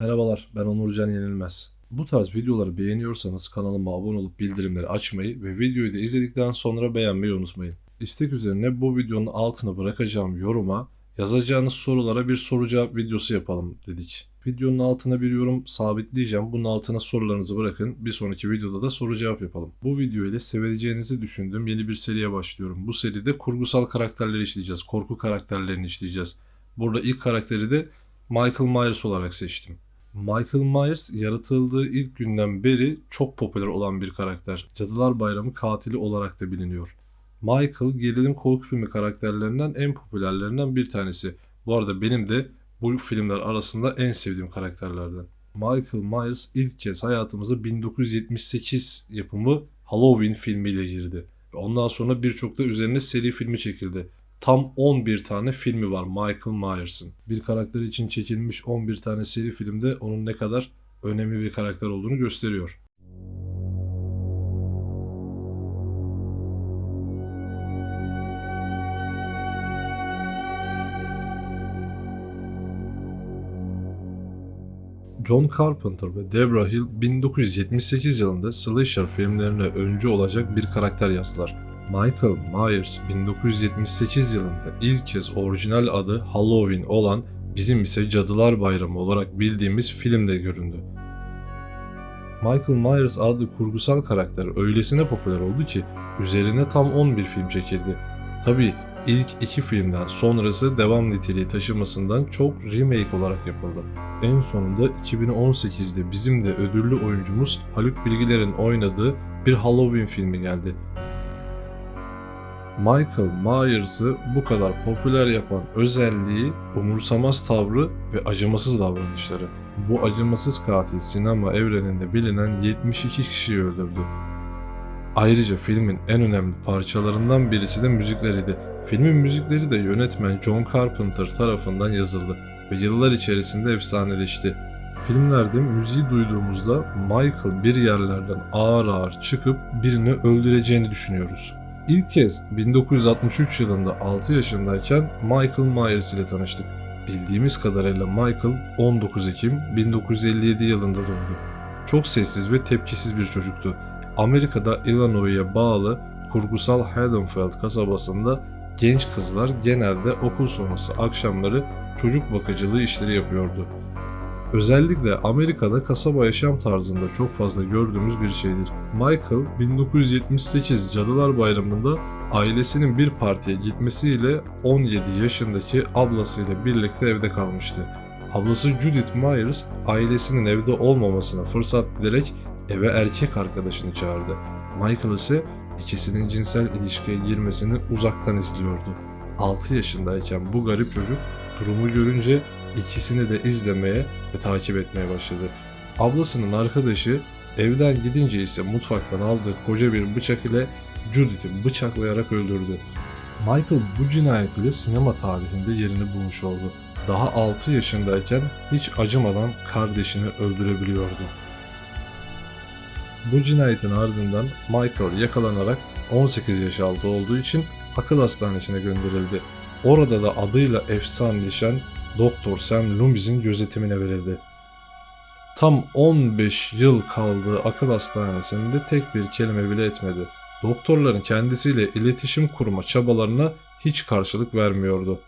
Merhabalar, ben Onurcan Yenilmez. Bu tarz videoları beğeniyorsanız kanalıma abone olup bildirimleri açmayı ve videoyu da izledikten sonra beğenmeyi unutmayın. İstek üzerine bu videonun altına bırakacağım yoruma yazacağınız sorulara bir soru cevap videosu yapalım dedik. Videonun altına bir yorum sabitleyeceğim. Bunun altına sorularınızı bırakın. Bir sonraki videoda da soru cevap yapalım. Bu video ile sevileceğinizi düşündüğüm yeni bir seriye başlıyorum. Bu seride kurgusal karakterleri işleyeceğiz. Korku karakterlerini işleyeceğiz. Burada ilk karakteri de Michael Myers olarak seçtim. Michael Myers yaratıldığı ilk günden beri çok popüler olan bir karakter. Cadılar Bayramı katili olarak da biliniyor. Michael gerilim korku filmi karakterlerinden en popülerlerinden bir tanesi. Bu arada benim de bu filmler arasında en sevdiğim karakterlerden. Michael Myers ilk kez hayatımıza 1978 yapımı Halloween filmiyle girdi. Ondan sonra birçok da üzerine seri filmi çekildi. Tam 11 tane filmi var Michael Myers'ın. Bir karakter için çekilmiş 11 tane seri filmde onun ne kadar önemli bir karakter olduğunu gösteriyor. John Carpenter ve Debra Hill 1978 yılında slasher filmlerine öncü olacak bir karakter yazdılar. Michael Myers 1978 yılında ilk kez orijinal adı Halloween olan bizim ise Cadılar Bayramı olarak bildiğimiz filmde göründü. Michael Myers adlı kurgusal karakter öylesine popüler oldu ki üzerine tam 11 film çekildi. Tabi ilk iki filmden sonrası devam niteliği taşımasından çok remake olarak yapıldı. En sonunda 2018'de bizim de ödüllü oyuncumuz Haluk Bilgiler'in oynadığı bir Halloween filmi geldi. Michael Myers'ı bu kadar popüler yapan özelliği umursamaz tavrı ve acımasız davranışları. Bu acımasız katil sinema evreninde bilinen 72 kişiyi öldürdü. Ayrıca filmin en önemli parçalarından birisi de müzikleriydi. Filmin müzikleri de yönetmen John Carpenter tarafından yazıldı ve yıllar içerisinde efsaneleşti. Filmlerde müziği duyduğumuzda Michael bir yerlerden ağır ağır çıkıp birini öldüreceğini düşünüyoruz. İlk kez 1963 yılında 6 yaşındayken Michael Myers ile tanıştık. Bildiğimiz kadarıyla Michael 19 Ekim 1957 yılında doğdu. Çok sessiz ve tepkisiz bir çocuktu. Amerika'da Illinois'e bağlı kurgusal Haddonfield kasabasında genç kızlar genelde okul sonrası akşamları çocuk bakıcılığı işleri yapıyordu. Özellikle Amerika'da kasaba yaşam tarzında çok fazla gördüğümüz bir şeydir. Michael 1978 Cadılar Bayramı'nda ailesinin bir partiye gitmesiyle 17 yaşındaki ablasıyla birlikte evde kalmıştı. Ablası Judith Myers ailesinin evde olmamasına fırsat bilerek eve erkek arkadaşını çağırdı. Michael ise ikisinin cinsel ilişkiye girmesini uzaktan izliyordu. 6 yaşındayken bu garip çocuk durumu görünce ikisini de izlemeye ve takip etmeye başladı. Ablasının arkadaşı evden gidince ise mutfaktan aldığı koca bir bıçak ile Judith'i bıçaklayarak öldürdü. Michael bu cinayet ile sinema tarihinde yerini bulmuş oldu. Daha 6 yaşındayken hiç acımadan kardeşini öldürebiliyordu. Bu cinayetin ardından Michael yakalanarak 18 yaş altı olduğu için akıl hastanesine gönderildi. Orada da adıyla efsaneleşen Doktor Sam Loomis'in gözetimine verildi. Tam 15 yıl kaldığı akıl hastanesinde tek bir kelime bile etmedi. Doktorların kendisiyle iletişim kurma çabalarına hiç karşılık vermiyordu.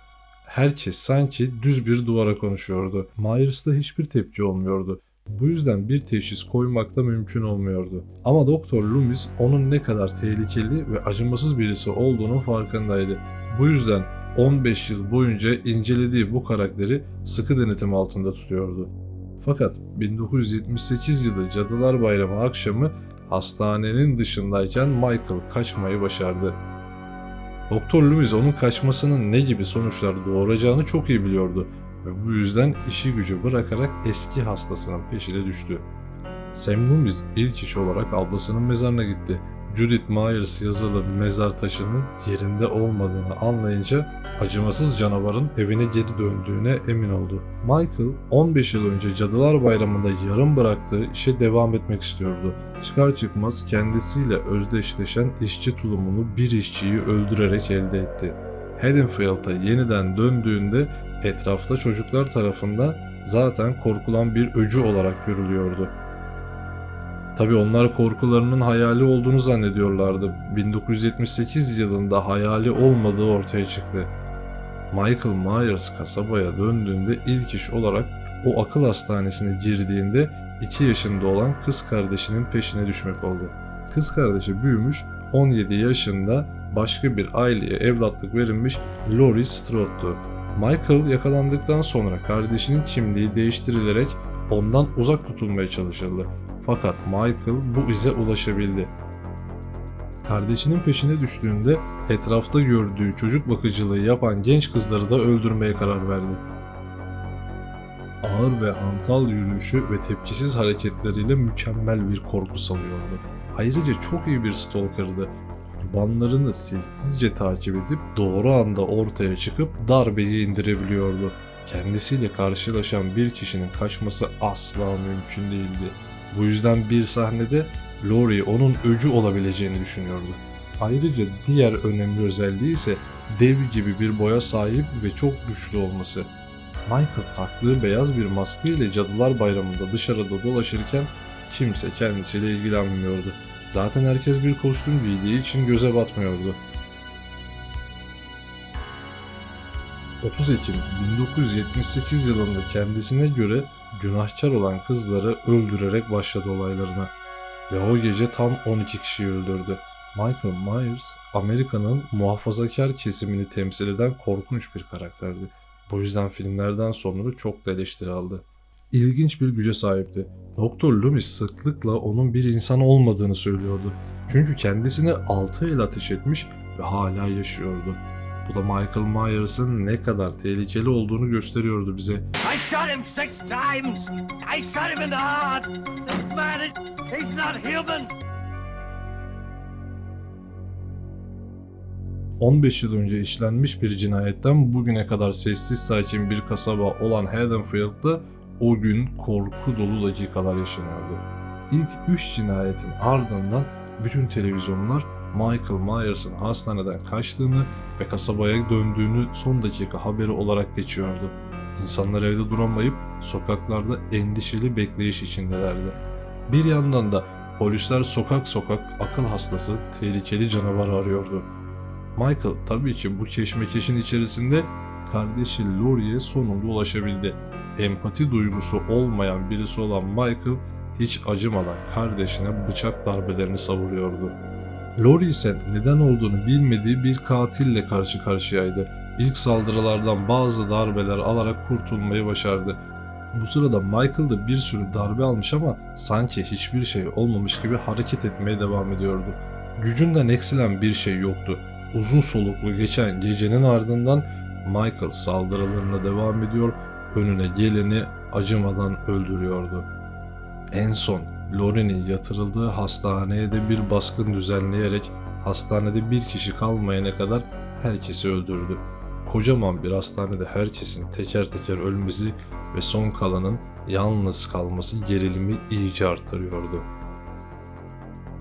Herkes sanki düz bir duvara konuşuyordu. Myers'ta hiçbir tepki olmuyordu. Bu yüzden bir teşhis koymak da mümkün olmuyordu. Ama Doktor Loomis onun ne kadar tehlikeli ve acımasız birisi olduğunun farkındaydı. Bu yüzden 15 yıl boyunca incelediği bu karakteri sıkı denetim altında tutuyordu. Fakat 1978 yılı Cadılar Bayramı akşamı hastanenin dışındayken Michael kaçmayı başardı. Doktor Loomis onun kaçmasının ne gibi sonuçlar doğuracağını çok iyi biliyordu ve bu yüzden işi gücü bırakarak eski hastasının peşine düştü. Sam Loomis ilk iş olarak ablasının mezarına gitti. Judith Myers yazılı mezar taşının yerinde olmadığını anlayınca acımasız canavarın evine geri döndüğüne emin oldu. Michael 15 yıl önce Cadılar Bayramı'nda yarım bıraktığı işe devam etmek istiyordu. Çıkar çıkmaz kendisiyle özdeşleşen işçi tulumunu bir işçiyi öldürerek elde etti. Haddonfield'a yeniden döndüğünde etrafta çocuklar tarafından zaten korkulan bir öcü olarak görülüyordu. Tabi onlar korkularının hayali olduğunu zannediyorlardı. 1978 yılında hayali olmadığı ortaya çıktı. Michael Myers kasabaya döndüğünde ilk iş olarak o akıl hastanesine girdiğinde 2 yaşında olan kız kardeşinin peşine düşmek oldu. Kız kardeşi büyümüş, 17 yaşında başka bir aileye evlatlık verilmiş Laurie Strode'tu. Michael yakalandıktan sonra kardeşinin kimliği değiştirilerek ondan uzak tutulmaya çalışıldı. Fakat Michael bu ize ulaşabildi. Kardeşinin peşine düştüğünde etrafta gördüğü çocuk bakıcılığı yapan genç kızları da öldürmeye karar verdi. Ağır ve antal yürüyüşü ve tepkisiz hareketleriyle mükemmel bir korku salıyordu. Ayrıca çok iyi bir stalker'dı. Kurbanlarını sessizce takip edip doğru anda ortaya çıkıp darbeyi indirebiliyordu. Kendisiyle karşılaşan bir kişinin kaçması asla mümkün değildi. Bu yüzden bir sahnede Laurie onun öcü olabileceğini düşünüyordu. Ayrıca diğer önemli özelliği ise dev gibi bir boya sahip ve çok güçlü olması. Michael taktığı beyaz bir maske ile Cadılar Bayramı'nda dışarıda dolaşırken kimse kendisiyle ilgilenmiyordu. Zaten herkes bir kostüm giydiği için göze batmıyordu. 30 Ekim 1978 yılında kendisine göre günahkar olan kızları öldürerek başladı olaylarına. Ve o gece tam 12 kişiyi öldürdü. Michael Myers, Amerika'nın muhafazakar kesimini temsil eden korkunç bir karakterdi. Bu yüzden filmlerden sonra çok da eleştiri aldı. İlginç bir güce sahipti. Doktor Loomis sıklıkla onun bir insan olmadığını söylüyordu. Çünkü kendisine 6 el ateş etmiş ve hala yaşıyordu. Bu da Michael Myers'ın ne kadar tehlikeli olduğunu gösteriyordu bize. I shot him six times. I shot him in the heart. This man, is, he's not human. 15 yıl önce işlenmiş bir cinayetten bugüne kadar sessiz sakin bir kasaba olan Haddonfield'da o gün korku dolu dakikalar yaşanıyordu. İlk 3 cinayetin ardından bütün televizyonlar Michael Myers'ın hastaneden kaçtığını ve kasabaya döndüğünü son dakika haberi olarak geçiyordu. İnsanlar evde duramayıp sokaklarda endişeli bekleyiş içindelerdi. Bir yandan da polisler sokak sokak akıl hastası tehlikeli canavar arıyordu. Michael tabii ki bu keşmekeşin içerisinde kardeşi Laurie'ye sonunda ulaşabildi. Empati duygusu olmayan birisi olan Michael hiç acımadan kardeşine bıçak darbelerini savuruyordu. Laurie ise neden olduğunu bilmediği bir katille karşı karşıyaydı. İlk saldırılardan bazı darbeler alarak kurtulmayı başardı. Bu sırada Michael da bir sürü darbe almış ama sanki hiçbir şey olmamış gibi hareket etmeye devam ediyordu. Gücünden eksilen bir şey yoktu. Uzun soluklu geçen gecenin ardından Michael saldırılarına devam ediyor, önüne geleni acımadan öldürüyordu. En son Laurie'nin yatırıldığı hastaneye de bir baskın düzenleyerek hastanede bir kişi kalmayana kadar herkesi öldürdü. Kocaman bir hastanede herkesin teker teker ölmesi ve son kalanın yalnız kalması gerilimi iyice arttırıyordu.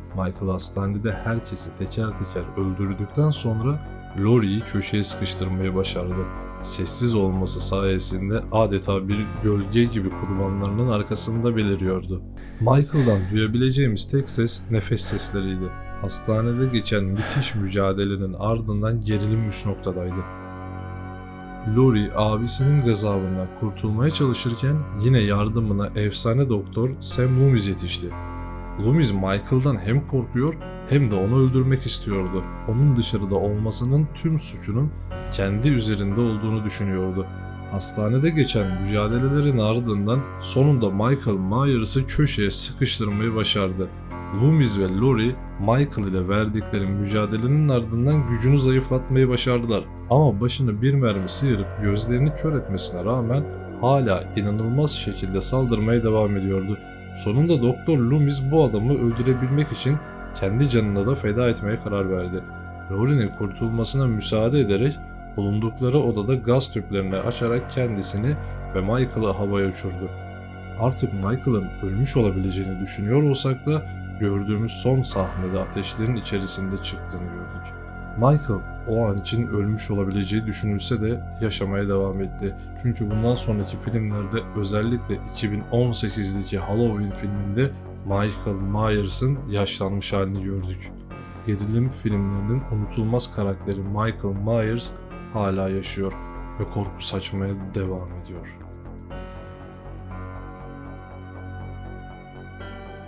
Michael hastanede herkesi teker teker öldürdükten sonra Laurie'yi köşeye sıkıştırmayı başardı. Sessiz olması sayesinde adeta bir gölge gibi kurbanlarının arkasında beliriyordu. Michael'dan duyabileceğimiz tek ses nefes sesleriydi. Hastanede geçen müthiş mücadelenin ardından gerilim üst noktadaydı. Laurie abisinin gazabından kurtulmaya çalışırken yine yardımına efsane doktor Sam Loomis yetişti. Loomis Michael'dan hem korkuyor hem de onu öldürmek istiyordu. Onun dışarıda olmasının tüm suçunun kendi üzerinde olduğunu düşünüyordu. Hastanede geçen mücadelelerin ardından sonunda Michael Myers'ı köşeye sıkıştırmayı başardı. Loomis ve Laurie Michael ile verdikleri mücadelenin ardından gücünü zayıflatmayı başardılar. Ama başını bir mermi sıyırıp gözlerini kör etmesine rağmen hala inanılmaz şekilde saldırmaya devam ediyordu. Sonunda Doktor Loomis bu adamı öldürebilmek için kendi canını da feda etmeye karar verdi. Laurie'nin kurtulmasına müsaade ederek bulundukları odada gaz tüplerini açarak kendisini ve Michael'ı havaya uçurdu. Artık Michael'ın ölmüş olabileceğini düşünüyor olsak da gördüğümüz son sahnede ateşlerin içerisinde çıktığını gördük. Michael o an için ölmüş olabileceği düşünülse de yaşamaya devam etti. Çünkü bundan sonraki filmlerde özellikle 2018'deki Halloween filminde Michael Myers'ın yaşlanmış halini gördük. Gerilim filmlerinin unutulmaz karakteri Michael Myers hala yaşıyor ve korku saçmaya devam ediyor.